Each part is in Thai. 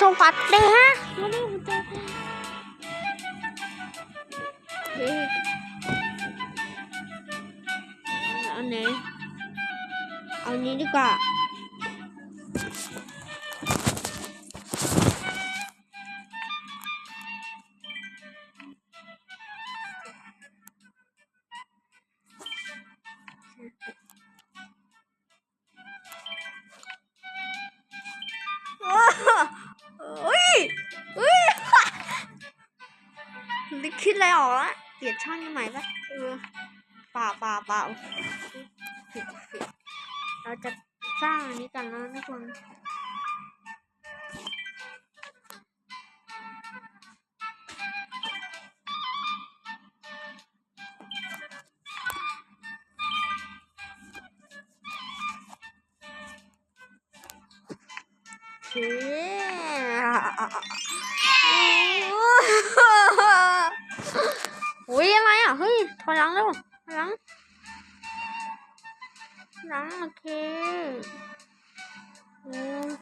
สวัสดีฮะ ละเปลี่ยนช่องยังใหม่ปะเออเปล่าเปล่าเปล่าผิดผิดเราจะสร้างอันนี้กันแล้วทุกคนโอเค อุ้ยอะไรอะเฮ้ยถอยหลังเร็วถอยหลังหลังโอเคอืม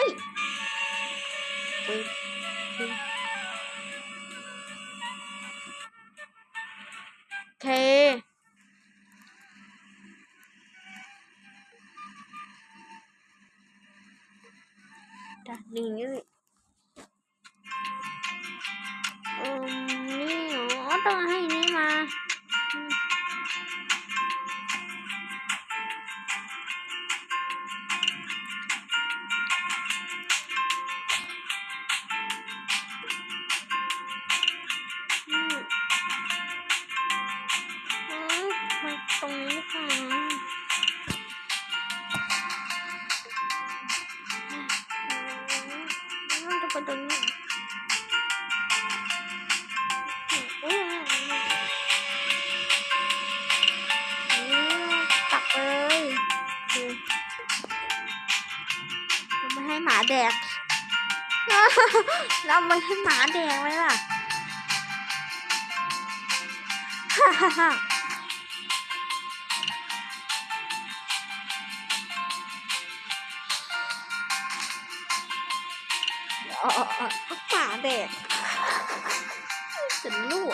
ปุ่มไว้ปึ๊บปึ๊บโอเคจ้ แดกเราไม่ให้หมาแดงเลยล่ะฮ่าฮ่าฮ่าออเออเออหมาแดกจะรั่ว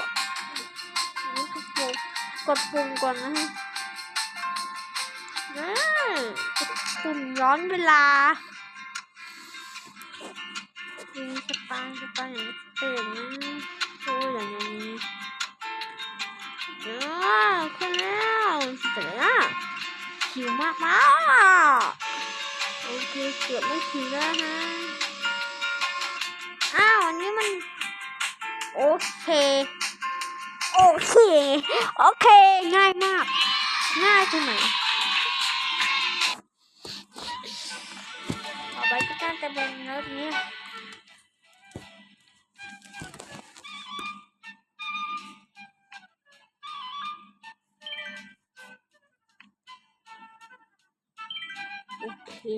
นี่กดปุ่มกดปุ่มก่อนนะฮะกดปุ่มย้อนเวลา งสปายสปายอย่างเต็มนะโอ้ยอย่างนี้อ่าขึ้นแล้วเสร็จแล้วคิวมากมากโอเคเกือบไม่คิวแล้วฮะอ้าวอันนี้มันโอเค โอเค โอเค ง่ายมาก ง่ายจังไหนต่อไปก็น่าจะเป็นเนื้อนี้ โอเ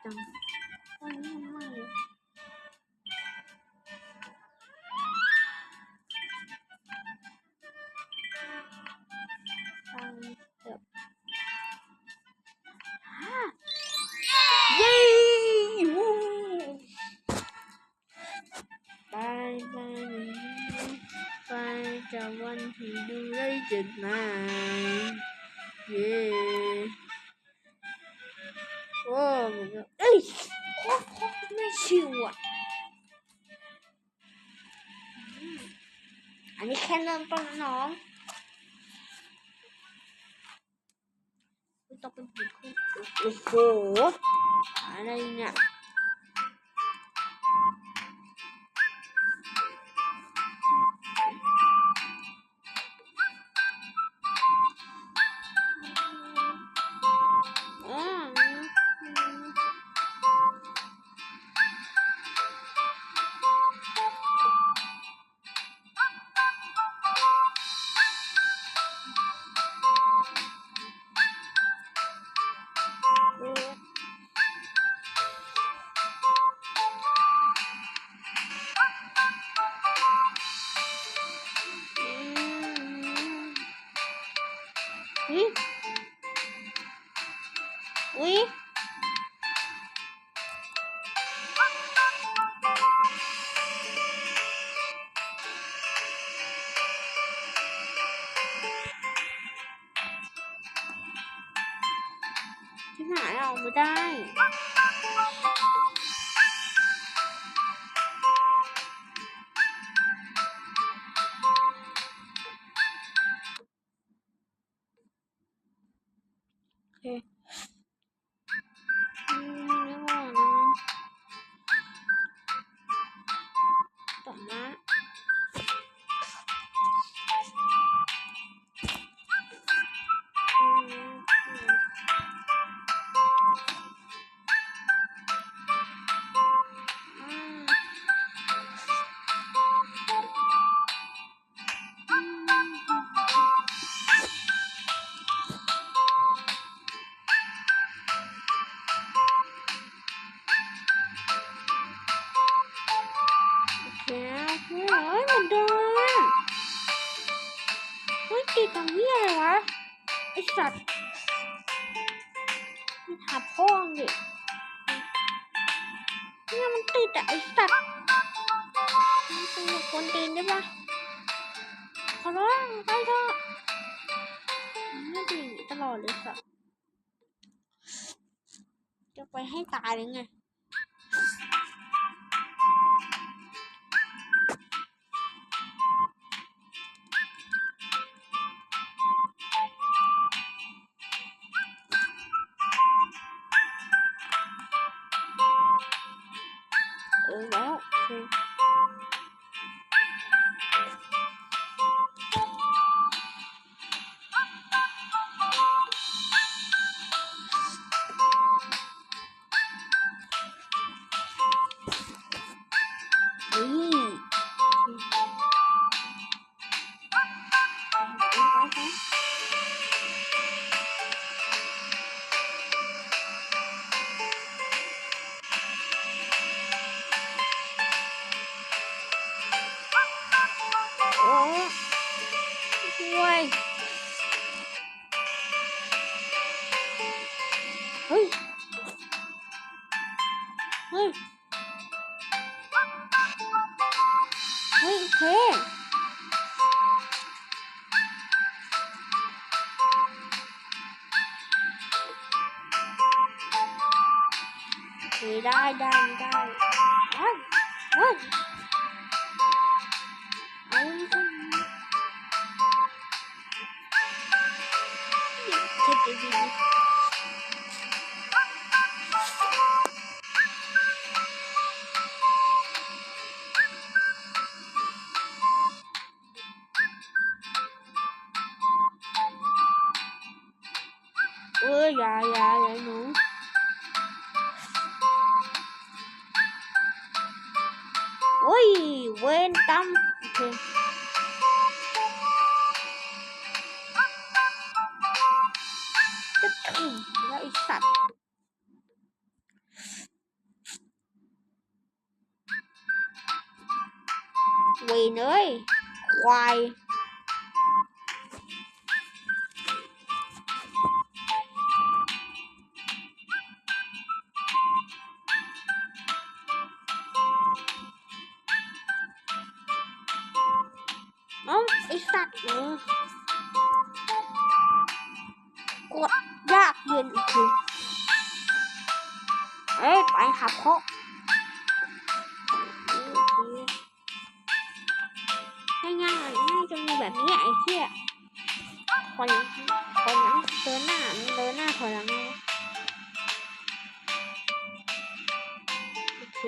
คากวันที่ดูได้จุดหมายเย้โอ้มันก็เอ้ยโคตรโคตรไม่ชิวอะ อันนี้แค่เริ่มต้นนะน้องต้องเป็นผีคู่โอ้โหอะไรเนี่ย โติดอะไอสัตว์มันเป็นแบบคนตีนได้ปะขอร้องไปเถอะไม่ดีตลอดเลยสัตว์จะไปให้ตายหรือไง เฮ้ยโอ นเอ้ย ควายเอ้าไอสัตว์เออกดยากเย็นอีกทีเอ้ย ไปหาพ่อง่ แบบนี้ไอ้เหี้ยคนคนนั้นเดินหน้ามันเดินหน้าถอยหลังโอเค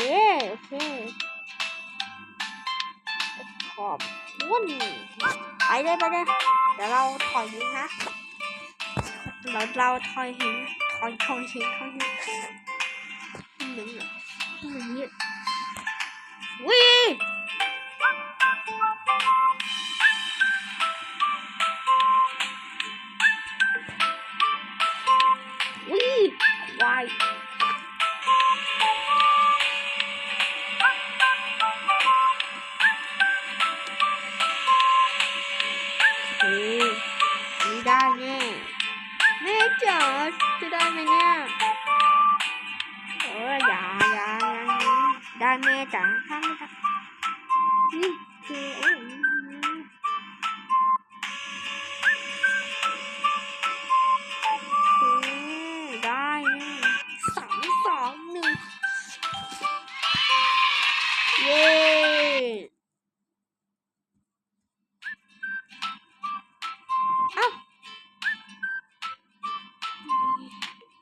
โอเคขอบคุณไปเลยไปเลยเดี๋ยวเราถอยหินนะเราเราถอยหินถอยถอยหินถอยหินหนึ่งเหรอหนึ่งเนี่ยวิ่ง ม่จ๋าทำไม่ได้นี่คือโอ้ยโอได้สามสองหนึ่งเย้อ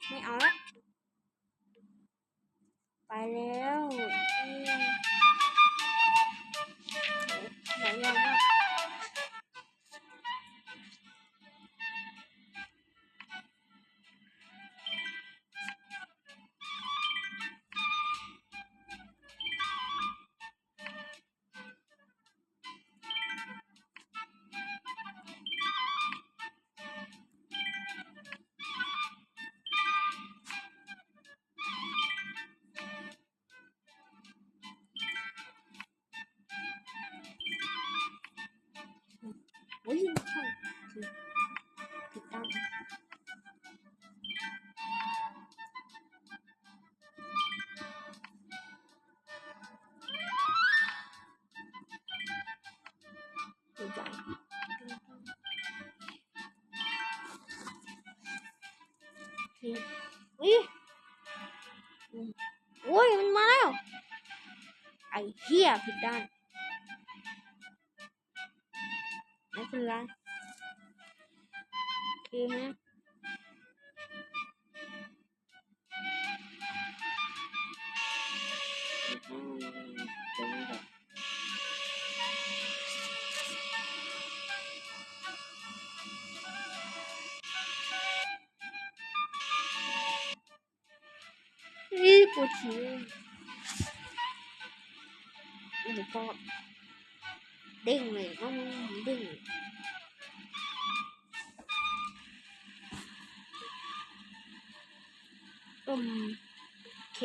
ไม่เอาละไปแล้ว ผิดอุ้ยโอ้ยมันมาแล้ว ไอ้เหี้ยผิดด้านไม่เป็นไรโอเคฮะอืม นี่ปวดฉี่โอ้โหก็เด้งเลยก็เด้งอืมโอเค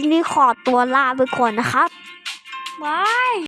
ลิปนี้ขอตัวลาไปก่อนนะครับบาย